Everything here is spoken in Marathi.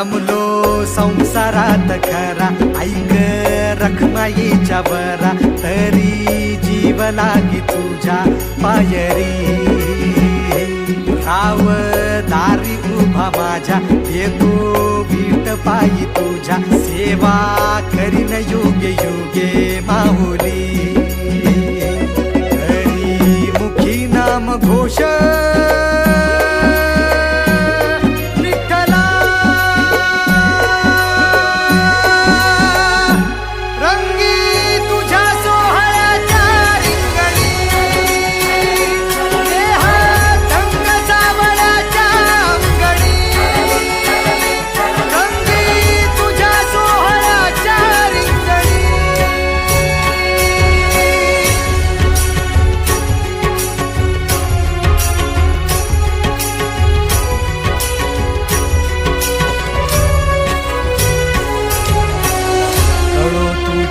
रमलो संसारात खरा. ऐक रखमाईच्या बरा तरी जीव लागी तुझ्या पायरी. राव दारी उभा माझ्या येतो बीट पायी तुझ्या. सेवा करीन युगे युगे माहुरी